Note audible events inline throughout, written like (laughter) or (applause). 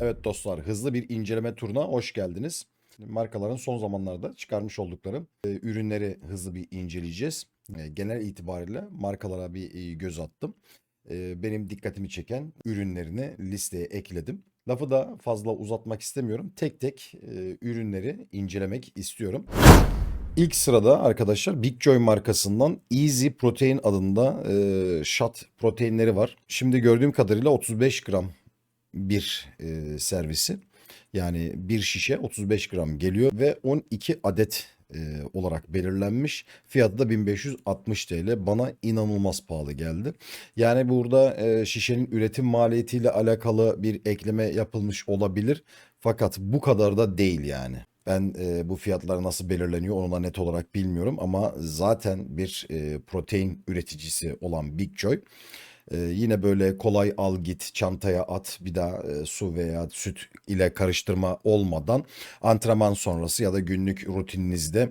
Evet dostlar hızlı bir inceleme turuna hoş geldiniz. Markaların son zamanlarda çıkarmış oldukları e, ürünleri hızlı bir inceleyeceğiz. E, genel itibariyle markalara bir e, göz attım. E, benim dikkatimi çeken ürünlerini listeye ekledim. Lafı da fazla uzatmak istemiyorum. Tek tek e, ürünleri incelemek istiyorum. İlk sırada arkadaşlar Big Joy markasından Easy Protein adında e, shot proteinleri var. Şimdi gördüğüm kadarıyla 35 gram bir e, servisi. Yani bir şişe 35 gram geliyor ve 12 adet e, olarak belirlenmiş. Fiyatı da 1560 TL. Bana inanılmaz pahalı geldi. Yani burada e, şişenin üretim maliyetiyle alakalı bir ekleme yapılmış olabilir. Fakat bu kadar da değil yani. Ben e, bu fiyatlar nasıl belirleniyor onu da net olarak bilmiyorum ama zaten bir e, protein üreticisi olan Big Joy ee, yine böyle kolay al git çantaya at bir daha e, su veya süt ile karıştırma olmadan antrenman sonrası ya da günlük rutininizde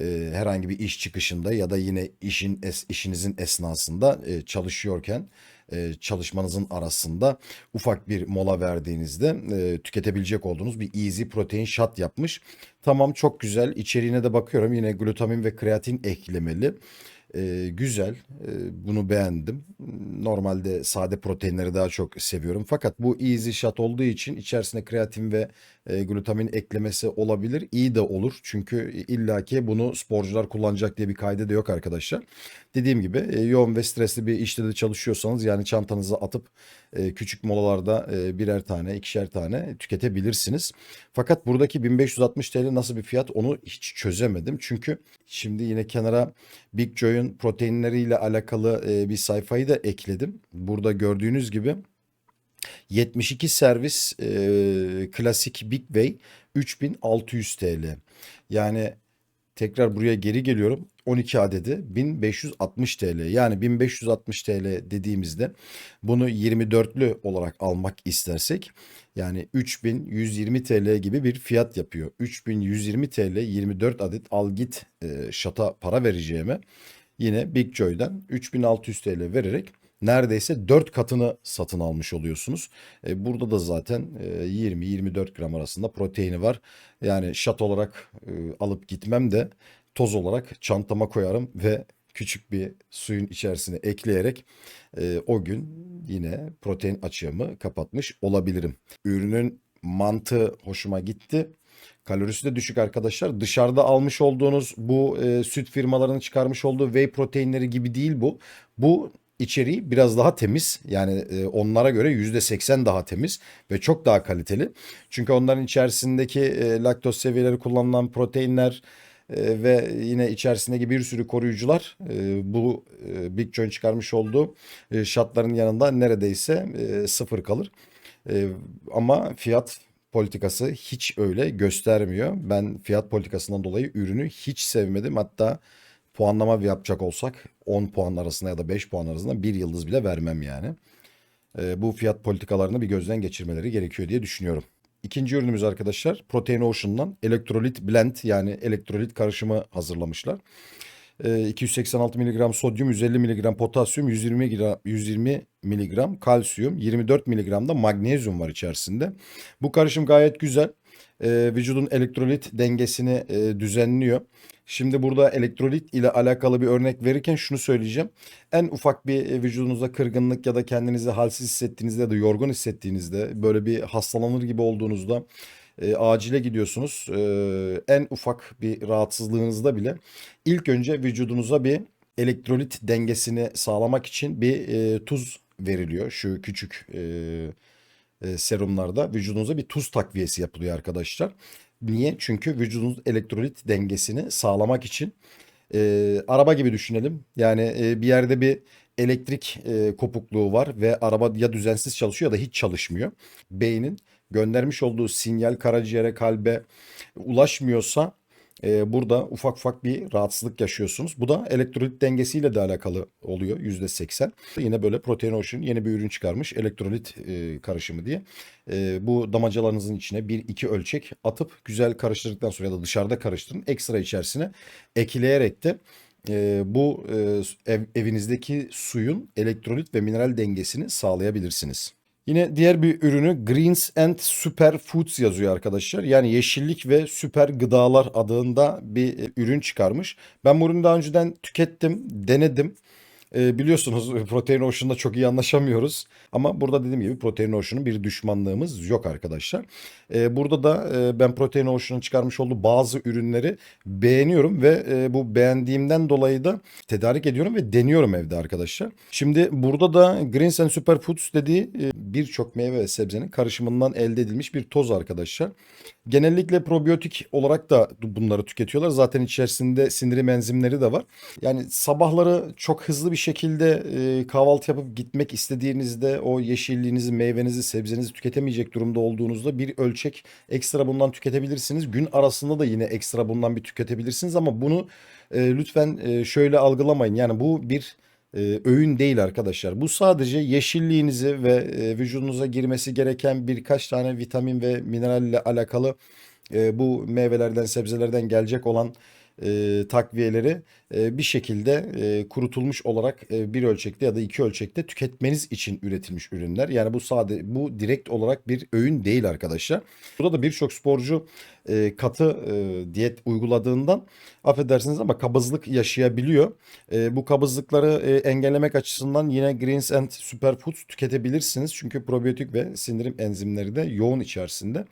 e, herhangi bir iş çıkışında ya da yine işin es, işinizin esnasında e, çalışıyorken e, çalışmanızın arasında ufak bir mola verdiğinizde e, tüketebilecek olduğunuz bir easy protein shot yapmış. Tamam çok güzel içeriğine de bakıyorum yine glutamin ve kreatin eklemeli. Ee, güzel. Ee, bunu beğendim. Normalde sade proteinleri daha çok seviyorum. Fakat bu easy shot olduğu için içerisine kreatin ve e, glutamin eklemesi olabilir. İyi de olur. Çünkü illaki bunu sporcular kullanacak diye bir kaydı da yok arkadaşlar. Dediğim gibi e, yoğun ve stresli bir işte de çalışıyorsanız yani çantanıza atıp e, küçük molalarda birer tane, ikişer tane tüketebilirsiniz. Fakat buradaki 1560 TL nasıl bir fiyat onu hiç çözemedim. Çünkü şimdi yine kenara Big Joy'un proteinleriyle alakalı bir sayfayı da ekledim. Burada gördüğünüz gibi 72 servis e, klasik Big Way 3600 TL. Yani tekrar buraya geri geliyorum. 12 adedi 1560 TL. Yani 1560 TL dediğimizde bunu 24'lü olarak almak istersek yani 3120 TL gibi bir fiyat yapıyor. 3120 TL 24 adet al git e, şata para vereceğime yine Big Joy'dan 3600 TL vererek neredeyse 4 katını satın almış oluyorsunuz. E, burada da zaten e, 20-24 gram arasında proteini var. Yani şat olarak e, alıp gitmem de toz olarak çantama koyarım ve küçük bir suyun içerisine ekleyerek e, o gün yine protein açığımı kapatmış olabilirim. Ürünün mantığı hoşuma gitti. Kalorisi de düşük arkadaşlar. Dışarıda almış olduğunuz bu e, süt firmalarının çıkarmış olduğu whey proteinleri gibi değil bu. Bu içeriği biraz daha temiz. Yani e, onlara göre %80 daha temiz ve çok daha kaliteli. Çünkü onların içerisindeki e, laktoz seviyeleri kullanılan proteinler e, ve yine içerisindeki bir sürü koruyucular e, bu e, Big John çıkarmış olduğu e, şatların yanında neredeyse e, sıfır kalır. E, ama fiyat politikası hiç öyle göstermiyor. Ben fiyat politikasından dolayı ürünü hiç sevmedim. Hatta puanlama yapacak olsak 10 puan arasında ya da 5 puan arasında bir yıldız bile vermem yani. E, bu fiyat politikalarını bir gözden geçirmeleri gerekiyor diye düşünüyorum. İkinci ürünümüz arkadaşlar Protein Ocean'dan elektrolit blend yani elektrolit karışımı hazırlamışlar. E, 286 mg sodyum, 150 mg potasyum, 120 gram, 120 mg kalsiyum, 24 mg da magnezyum var içerisinde. Bu karışım gayet güzel. E, vücudun elektrolit dengesini e, düzenliyor. Şimdi burada elektrolit ile alakalı bir örnek verirken şunu söyleyeceğim. En ufak bir e, vücudunuzda kırgınlık ya da kendinizi halsiz hissettiğinizde ya da yorgun hissettiğinizde böyle bir hastalanır gibi olduğunuzda e, acile gidiyorsunuz. E, en ufak bir rahatsızlığınızda bile ilk önce vücudunuza bir elektrolit dengesini sağlamak için bir e, tuz veriliyor. Şu küçük e, e, serumlarda vücudunuza bir tuz takviyesi yapılıyor arkadaşlar. Niye? Çünkü vücudunuz elektrolit dengesini sağlamak için e, araba gibi düşünelim. Yani e, bir yerde bir elektrik e, kopukluğu var ve araba ya düzensiz çalışıyor ya da hiç çalışmıyor. Beynin göndermiş olduğu sinyal karaciğere, kalbe ulaşmıyorsa e, burada ufak ufak bir rahatsızlık yaşıyorsunuz. Bu da elektrolit dengesiyle de alakalı oluyor %80. Yine böyle Protein Ocean yeni bir ürün çıkarmış elektrolit e, karışımı diye. E, bu damacalarınızın içine 1-2 ölçek atıp güzel karıştırdıktan sonra ya da dışarıda karıştırın. Ekstra içerisine ekleyerek de e, bu e, ev, evinizdeki suyun elektrolit ve mineral dengesini sağlayabilirsiniz. Yine diğer bir ürünü Greens and Super Foods yazıyor arkadaşlar. Yani yeşillik ve süper gıdalar adında bir e, ürün çıkarmış. Ben bu ürünü daha önceden tükettim, denedim. E, biliyorsunuz Protein Ocean'da çok iyi anlaşamıyoruz. Ama burada dediğim gibi Protein Ocean'ın bir düşmanlığımız yok arkadaşlar. E, burada da e, ben Protein Ocean'ın çıkarmış olduğu bazı ürünleri beğeniyorum ve e, bu beğendiğimden dolayı da tedarik ediyorum ve deniyorum evde arkadaşlar. Şimdi burada da Greens and Superfoods dediği e, birçok meyve ve sebzenin karışımından elde edilmiş bir toz arkadaşlar. Genellikle probiyotik olarak da bunları tüketiyorlar. Zaten içerisinde sindirim enzimleri de var. Yani sabahları çok hızlı bir şekilde e, kahvaltı yapıp gitmek istediğinizde o yeşilliğinizi, meyvenizi, sebzenizi tüketemeyecek durumda olduğunuzda bir ölçek ekstra bundan tüketebilirsiniz. Gün arasında da yine ekstra bundan bir tüketebilirsiniz ama bunu e, lütfen e, şöyle algılamayın. Yani bu bir e, öğün değil arkadaşlar. Bu sadece yeşilliğinizi ve e, vücudunuza girmesi gereken birkaç tane vitamin ve mineralle alakalı e, bu meyvelerden, sebzelerden gelecek olan e, takviyeleri e, bir şekilde e, kurutulmuş olarak e, bir ölçekte ya da iki ölçekte tüketmeniz için üretilmiş ürünler. Yani bu sade bu direkt olarak bir öğün değil arkadaşlar. Burada da birçok sporcu e, katı e, diyet uyguladığından affedersiniz ama kabızlık yaşayabiliyor. E, bu kabızlıkları e, engellemek açısından yine Greens and Superfoods tüketebilirsiniz. Çünkü probiyotik ve sindirim enzimleri de yoğun içerisinde.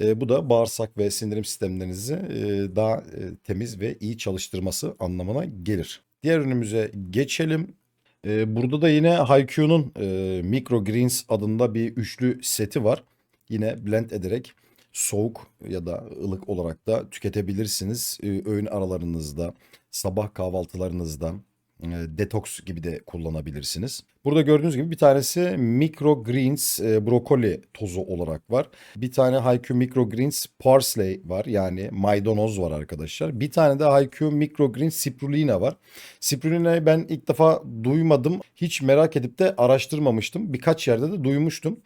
E, bu da bağırsak ve sindirim sistemlerinizi e, daha e, temiz ve iyi çalıştırması anlamına gelir. Diğer ürünümüze geçelim. E, burada da yine Haikyuu'nun e, Micro Greens adında bir üçlü seti var. Yine blend ederek soğuk ya da ılık olarak da tüketebilirsiniz. E, öğün aralarınızda, sabah kahvaltılarınızda, detoks gibi de kullanabilirsiniz. Burada gördüğünüz gibi bir tanesi Micro Greens e, brokoli tozu olarak var. Bir tane Haiku Micro Greens Parsley var yani maydanoz var arkadaşlar. Bir tane de Haiku Micro Greens Spirulina var. Spirulina'yı ben ilk defa duymadım. Hiç merak edip de araştırmamıştım. Birkaç yerde de duymuştum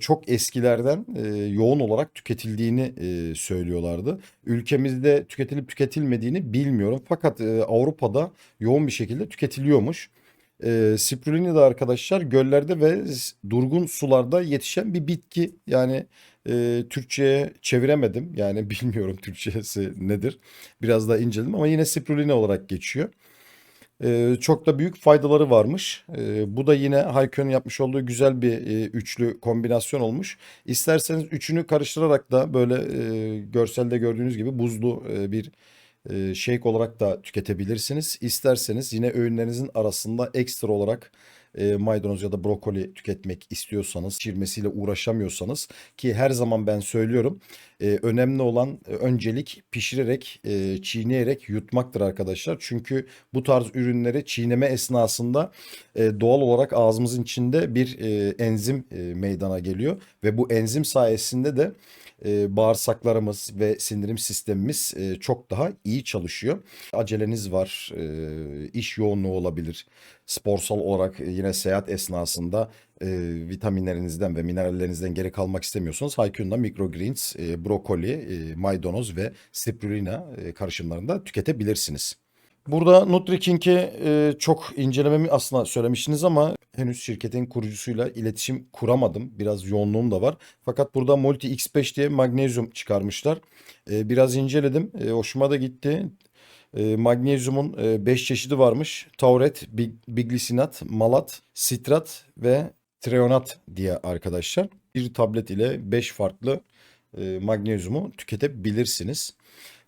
çok eskilerden yoğun olarak tüketildiğini söylüyorlardı. Ülkemizde tüketilip tüketilmediğini bilmiyorum. Fakat Avrupa'da yoğun bir şekilde tüketiliyormuş. E, spirulina da arkadaşlar göllerde ve durgun sularda yetişen bir bitki. Yani e, Türkçe'ye çeviremedim. Yani (laughs) bilmiyorum Türkçesi nedir. Biraz daha inceledim ama yine spirulina olarak geçiyor. Ee, çok da büyük faydaları varmış. Ee, bu da yine Haykö'nün yapmış olduğu güzel bir e, üçlü kombinasyon olmuş. İsterseniz üçünü karıştırarak da böyle e, görselde gördüğünüz gibi buzlu e, bir e, shake olarak da tüketebilirsiniz. İsterseniz yine öğünlerinizin arasında ekstra olarak e, maydanoz ya da brokoli tüketmek istiyorsanız, pişirmesiyle uğraşamıyorsanız ki her zaman ben söylüyorum e, önemli olan e, öncelik pişirerek, e, çiğneyerek yutmaktır arkadaşlar. Çünkü bu tarz ürünleri çiğneme esnasında e, doğal olarak ağzımızın içinde bir e, enzim e, meydana geliyor ve bu enzim sayesinde de e, bağırsaklarımız ve sindirim sistemimiz e, çok daha iyi çalışıyor. Aceleniz var, e, iş yoğunluğu olabilir. Sporsal olarak yine seyahat esnasında e, vitaminlerinizden ve minerallerinizden geri kalmak istemiyorsanız Haykyun'da microgreens, e, brokoli, e, maydanoz ve spirulina e, karışımlarında tüketebilirsiniz. Burada NutriKing'i e, çok incelememi aslında söylemiştiniz ama henüz şirketin kurucusuyla iletişim kuramadım. Biraz yoğunluğum da var. Fakat burada Multi X5 diye magnezyum çıkarmışlar. E, biraz inceledim. E, hoşuma da gitti. E, magnezyumun 5 e, çeşidi varmış. Tauret, big, biglisinat, malat, sitrat ve treonat diye arkadaşlar. Bir tablet ile 5 farklı e, magnezyumu tüketebilirsiniz.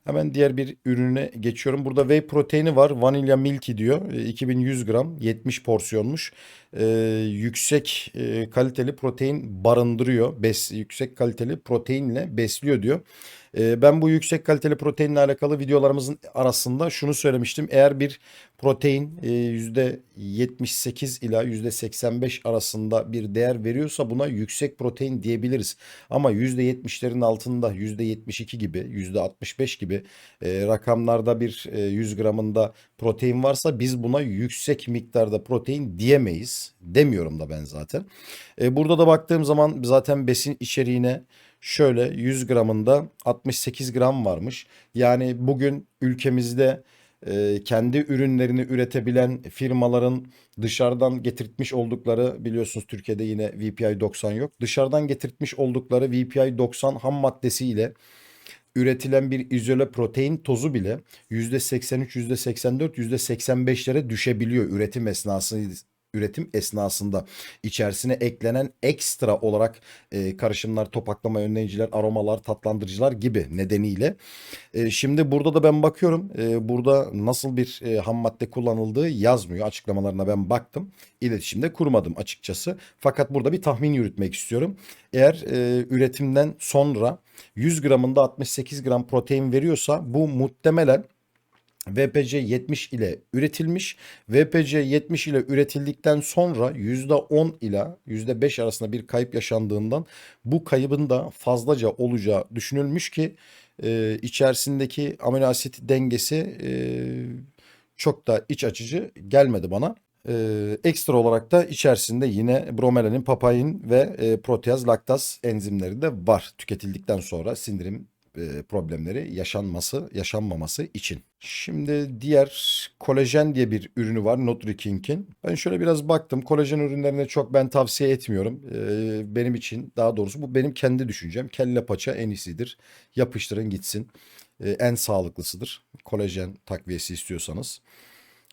Hemen diğer bir ürüne geçiyorum. Burada whey proteini var. Vanilya milky diyor. 2100 gram 70 porsiyonmuş. Ee, yüksek e, kaliteli protein barındırıyor. Bes, yüksek kaliteli proteinle besliyor diyor. Ee, ben bu yüksek kaliteli proteinle alakalı videolarımızın arasında şunu söylemiştim. Eğer bir protein e, %78 ila %85 arasında bir değer veriyorsa buna yüksek protein diyebiliriz. Ama %70'lerin altında %72 gibi %65 gibi e, rakamlarda bir e, 100 gramında protein varsa biz buna yüksek miktarda protein diyemeyiz. Demiyorum da ben zaten. E, burada da baktığım zaman zaten besin içeriğine Şöyle 100 gramında 68 gram varmış. Yani bugün ülkemizde e, kendi ürünlerini üretebilen firmaların dışarıdan getirtmiş oldukları biliyorsunuz Türkiye'de yine VPI 90 yok. Dışarıdan getirtmiş oldukları VPI 90 ham maddesiyle üretilen bir izole protein tozu bile %83, %84, %85'lere düşebiliyor üretim esnası üretim esnasında içerisine eklenen ekstra olarak e, karışımlar, topaklama önleyiciler, aromalar, tatlandırıcılar gibi nedeniyle. E, şimdi burada da ben bakıyorum. E, burada nasıl bir e, ham madde kullanıldığı yazmıyor. Açıklamalarına ben baktım. İletişimde kurmadım açıkçası. Fakat burada bir tahmin yürütmek istiyorum. Eğer e, üretimden sonra 100 gramında 68 gram protein veriyorsa bu muhtemelen VPC 70 ile üretilmiş. VPC 70 ile üretildikten sonra %10 ila %5 arasında bir kayıp yaşandığından bu kaybın da fazlaca olacağı düşünülmüş ki e, içerisindeki amino asit dengesi e, çok da iç açıcı gelmedi bana. Ee, ekstra olarak da içerisinde yine bromelanin, papain ve e, proteaz, laktaz enzimleri de var tüketildikten sonra sindirim problemleri yaşanması, yaşanmaması için. Şimdi diğer kolajen diye bir ürünü var Nutri-King'in. Ben şöyle biraz baktım. Kolajen ürünlerine çok ben tavsiye etmiyorum. E, benim için daha doğrusu bu benim kendi düşüncem. Kelle paça en iyisidir. Yapıştırın gitsin. E, en sağlıklısıdır. Kolajen takviyesi istiyorsanız.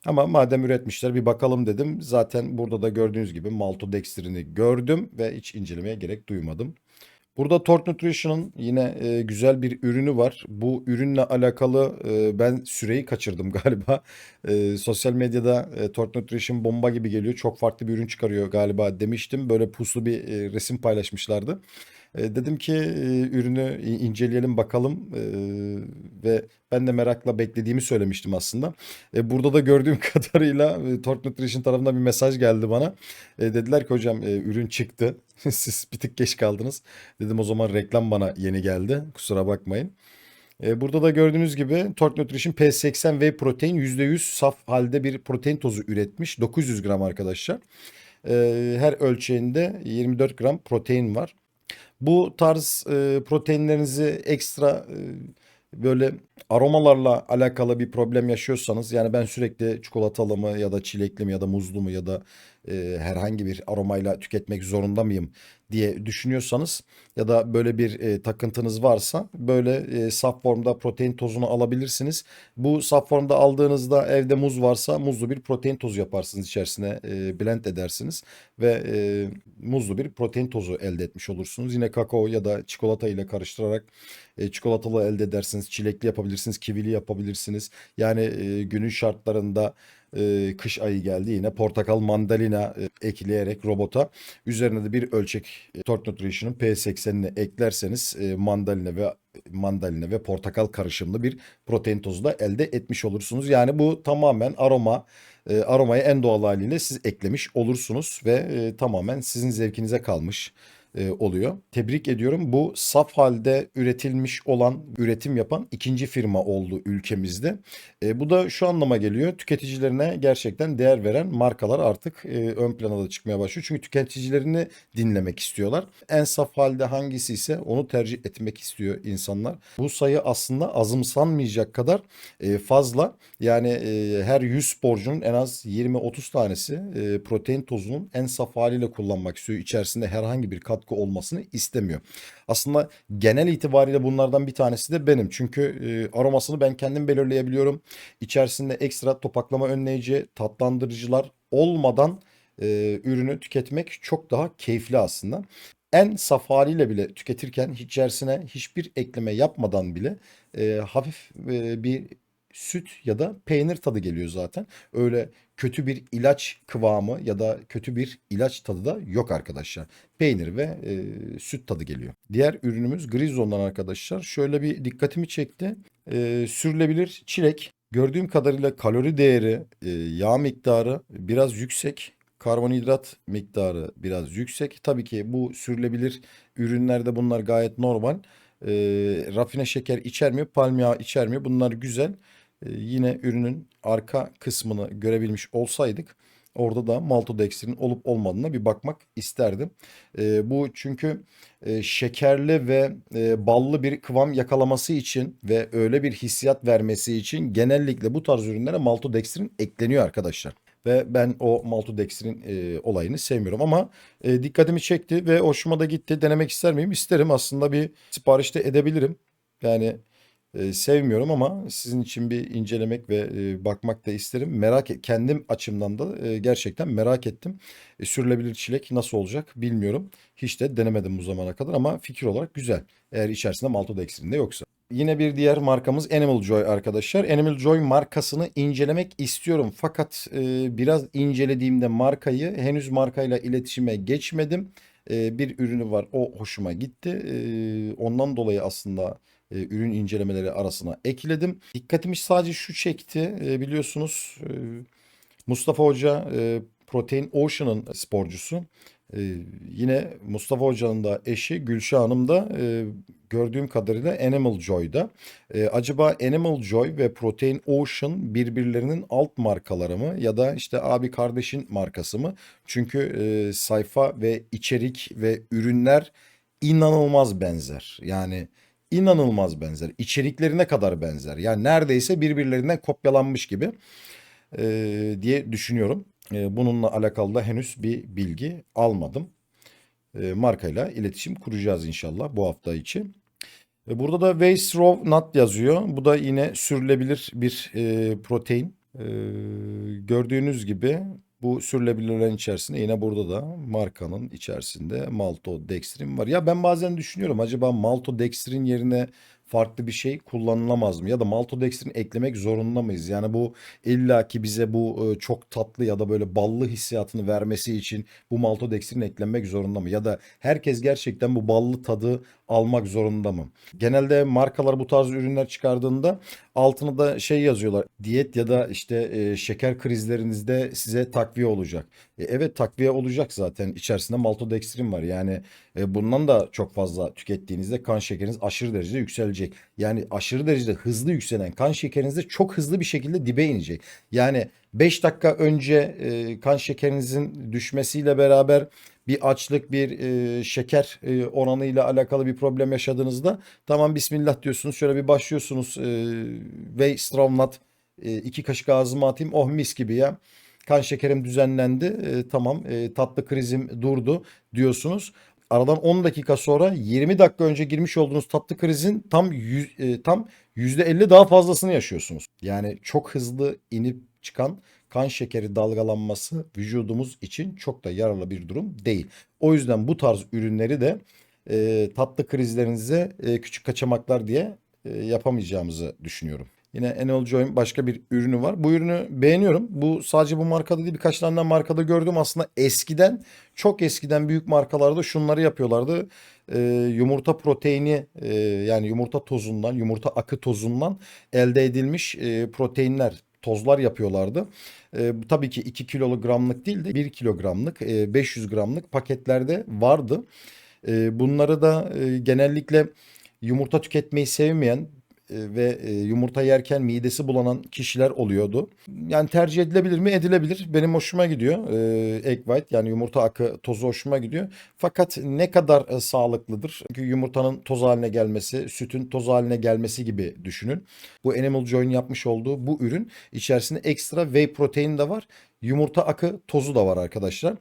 Ama madem üretmişler bir bakalım dedim. Zaten burada da gördüğünüz gibi maltodextrin'i gördüm ve hiç incelemeye gerek duymadım. Burada Torch Nutrition'ın yine e, güzel bir ürünü var. Bu ürünle alakalı e, ben süreyi kaçırdım (laughs) galiba. E, sosyal medyada e, Torch Nutrition bomba gibi geliyor. Çok farklı bir ürün çıkarıyor galiba demiştim. Böyle puslu bir e, resim paylaşmışlardı. E, dedim ki e, ürünü inceleyelim bakalım e, ve ben de merakla beklediğimi söylemiştim aslında. Burada da gördüğüm (laughs) kadarıyla e, Torch Nutrition tarafından bir mesaj geldi bana. Dediler ki hocam ürün çıktı. (laughs) Siz bir tık geç kaldınız. Dedim o zaman reklam bana yeni geldi. Kusura bakmayın. Burada da gördüğünüz gibi Torch Nutrition P80 Whey Protein %100 saf halde bir protein tozu üretmiş. 900 gram arkadaşlar. Her ölçeğinde 24 gram protein var. Bu tarz e, proteinlerinizi ekstra e, böyle aromalarla alakalı bir problem yaşıyorsanız yani ben sürekli çikolatalı mı ya da çilekli mi ya da muzlu mu ya da e, herhangi bir aromayla tüketmek zorunda mıyım diye düşünüyorsanız ya da böyle bir e, takıntınız varsa böyle e, saf formda protein tozunu alabilirsiniz. Bu saf formda aldığınızda evde muz varsa muzlu bir protein tozu yaparsınız içerisine e, blend edersiniz ve e, muzlu bir protein tozu elde etmiş olursunuz. Yine kakao ya da çikolata ile karıştırarak e, çikolatalı elde edersiniz, çilekli yapabilirsiniz, kivili yapabilirsiniz. Yani e, günün şartlarında e, kış ayı geldi yine portakal mandalina e, ekleyerek robota üzerine de bir ölçek e, Torch Nutrition'ın P80'ini eklerseniz e, mandalina ve mandalina ve portakal karışımlı bir protein tozu da elde etmiş olursunuz. Yani bu tamamen aroma e, aromayı en doğal haliyle siz eklemiş olursunuz ve e, tamamen sizin zevkinize kalmış e, oluyor. Tebrik ediyorum. Bu saf halde üretilmiş olan, üretim yapan ikinci firma oldu ülkemizde. E, bu da şu anlama geliyor. Tüketicilerine gerçekten değer veren markalar artık e, ön plana da çıkmaya başlıyor. Çünkü tüketicilerini dinlemek istiyorlar. En saf halde hangisi ise onu tercih etmek istiyor insanlar. Bu sayı aslında azımsanmayacak kadar e, fazla. Yani e, her 100 sporcunun en az 20-30 tanesi e, protein tozunun en saf haliyle kullanmak istiyor. İçerisinde herhangi bir kat katkı olmasını istemiyor. Aslında genel itibariyle bunlardan bir tanesi de benim. Çünkü e, aromasını ben kendim belirleyebiliyorum. İçerisinde ekstra topaklama önleyici, tatlandırıcılar olmadan e, ürünü tüketmek çok daha keyifli aslında. En saf haliyle bile tüketirken içerisine hiçbir ekleme yapmadan bile e, hafif e, bir süt ya da peynir tadı geliyor zaten. Öyle kötü bir ilaç kıvamı ya da kötü bir ilaç tadı da yok arkadaşlar. Peynir ve e, süt tadı geliyor. Diğer ürünümüz Grizon'dan arkadaşlar. Şöyle bir dikkatimi çekti. E, sürülebilir çilek. Gördüğüm kadarıyla kalori değeri, e, yağ miktarı biraz yüksek. Karbonhidrat miktarı biraz yüksek. Tabii ki bu sürülebilir ürünlerde bunlar gayet normal. E, rafine şeker içermiyor, palm yağı içermiyor. Bunlar güzel. Ee, yine ürünün arka kısmını görebilmiş olsaydık Orada da maltodextrin olup olmadığına bir bakmak isterdim. E, bu çünkü e, şekerli ve e, ballı bir kıvam yakalaması için ve öyle bir hissiyat vermesi için genellikle bu tarz ürünlere maltodextrin ekleniyor arkadaşlar. Ve ben o maltodextrin e, olayını sevmiyorum ama e, dikkatimi çekti ve hoşuma da gitti. Denemek ister miyim? İsterim. Aslında bir sipariş de edebilirim. Yani sevmiyorum ama sizin için bir incelemek ve bakmak da isterim. Merak et, kendim açımdan da gerçekten merak ettim. E, sürülebilir çilek nasıl olacak bilmiyorum. Hiç de denemedim bu zamana kadar ama fikir olarak güzel. Eğer içerisinde maltodextrin de yoksa. Yine bir diğer markamız Animal Joy arkadaşlar. Animal Joy markasını incelemek istiyorum. Fakat biraz incelediğimde markayı henüz markayla iletişime geçmedim. Bir ürünü var o hoşuma gitti. Ondan dolayı aslında e, ürün incelemeleri arasına ekledim. Dikkatimi sadece şu çekti. E, biliyorsunuz e, Mustafa Hoca Protein Ocean'ın sporcusu. Yine Mustafa Hoca'nın da eşi Gülşah Hanım da gördüğüm kadarıyla Animal Joy'da. Acaba Animal Joy ve Protein Ocean birbirlerinin alt markaları mı ya da işte abi kardeşin markası mı? Çünkü sayfa ve içerik ve ürünler inanılmaz benzer. Yani inanılmaz benzer. İçeriklerine kadar benzer. Yani neredeyse birbirlerinden kopyalanmış gibi e, diye düşünüyorum. E, bununla alakalı da henüz bir bilgi almadım. E, markayla iletişim kuracağız inşallah bu hafta içi. E, burada da Waste Raw Nut yazıyor. Bu da yine sürülebilir bir e, protein. E, gördüğünüz gibi bu sürülebilirlerin içerisinde yine burada da markanın içerisinde maltodextrin var. Ya ben bazen düşünüyorum acaba maltodextrin yerine farklı bir şey kullanılamaz mı? Ya da maltodextrin eklemek zorunda mıyız? Yani bu illaki bize bu e, çok tatlı ya da böyle ballı hissiyatını vermesi için bu maltodextrin eklenmek zorunda mı? Ya da herkes gerçekten bu ballı tadı almak zorunda mı? Genelde markalar bu tarz ürünler çıkardığında altına da şey yazıyorlar. Diyet ya da işte e, şeker krizlerinizde size takviye olacak. E, evet takviye olacak zaten. İçerisinde maltodextrin var. Yani bundan da çok fazla tükettiğinizde kan şekeriniz aşırı derecede yükselecek. Yani aşırı derecede hızlı yükselen kan şekeriniz de çok hızlı bir şekilde dibe inecek. Yani 5 dakika önce e, kan şekerinizin düşmesiyle beraber bir açlık, bir e, şeker e, oranıyla alakalı bir problem yaşadığınızda tamam bismillah diyorsunuz. Şöyle bir başlıyorsunuz e, ve Stravnat e, iki kaşık ağzıma atayım. Oh mis gibi ya. Kan şekerim düzenlendi. E, tamam e, tatlı krizim durdu diyorsunuz. Aradan 10 dakika sonra 20 dakika önce girmiş olduğunuz tatlı krizin tam yüz, e, tam %50 daha fazlasını yaşıyorsunuz. Yani çok hızlı inip çıkan kan şekeri dalgalanması vücudumuz için çok da yararlı bir durum değil. O yüzden bu tarz ürünleri de e, tatlı krizlerinize e, küçük kaçamaklar diye e, yapamayacağımızı düşünüyorum. Yine Enol Joy'un başka bir ürünü var. Bu ürünü beğeniyorum. Bu sadece bu markada değil birkaç tane markada gördüm. Aslında eskiden çok eskiden büyük markalarda şunları yapıyorlardı. Ee, yumurta proteini e, yani yumurta tozundan yumurta akı tozundan elde edilmiş e, proteinler tozlar yapıyorlardı. E, tabii ki 2 kilogramlık değil de 1 kilogramlık e, 500 gramlık paketlerde vardı. E, bunları da e, genellikle yumurta tüketmeyi sevmeyen ve e, yumurta yerken midesi bulanan kişiler oluyordu. Yani tercih edilebilir mi? Edilebilir. Benim hoşuma gidiyor. E, egg white yani yumurta akı tozu hoşuma gidiyor. Fakat ne kadar sağlıklıdır? Çünkü yumurtanın toz haline gelmesi, sütün toz haline gelmesi gibi düşünün. Bu Animal Joy'un yapmış olduğu bu ürün içerisinde ekstra whey protein de var. Yumurta akı tozu da var arkadaşlar.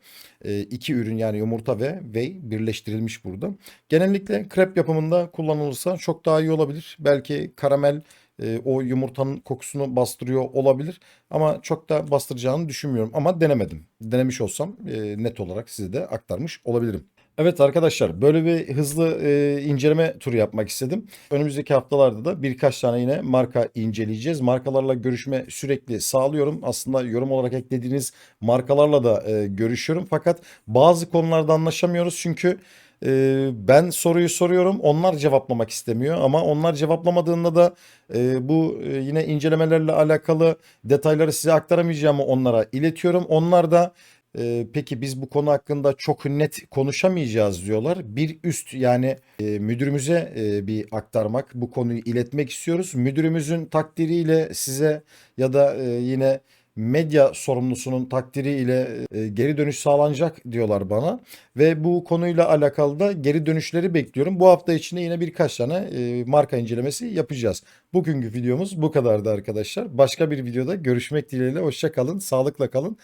E, iki ürün yani yumurta ve whey birleştirilmiş burada. Genellikle krep yapımında kullanılırsa çok daha iyi olabilir. Belki karamel e, o yumurtanın kokusunu bastırıyor olabilir. Ama çok da bastıracağını düşünmüyorum. Ama denemedim. Denemiş olsam e, net olarak size de aktarmış olabilirim. Evet arkadaşlar böyle bir hızlı e, inceleme turu yapmak istedim. Önümüzdeki haftalarda da birkaç tane yine marka inceleyeceğiz. Markalarla görüşme sürekli sağlıyorum. Aslında yorum olarak eklediğiniz markalarla da e, görüşüyorum. Fakat bazı konularda anlaşamıyoruz çünkü e, ben soruyu soruyorum onlar cevaplamak istemiyor. Ama onlar cevaplamadığında da e, bu e, yine incelemelerle alakalı detayları size aktaramayacağımı onlara iletiyorum. Onlar da e, peki biz bu konu hakkında çok net konuşamayacağız diyorlar. Bir üst yani e, müdürümüze e, bir aktarmak, bu konuyu iletmek istiyoruz. Müdürümüzün takdiriyle size ya da e, yine medya sorumlusunun takdiriyle e, geri dönüş sağlanacak diyorlar bana. Ve bu konuyla alakalı da geri dönüşleri bekliyorum. Bu hafta içinde yine birkaç tane e, marka incelemesi yapacağız. Bugünkü videomuz bu kadardı arkadaşlar. Başka bir videoda görüşmek dileğiyle. Hoşça kalın, sağlıkla kalın,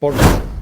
kalın.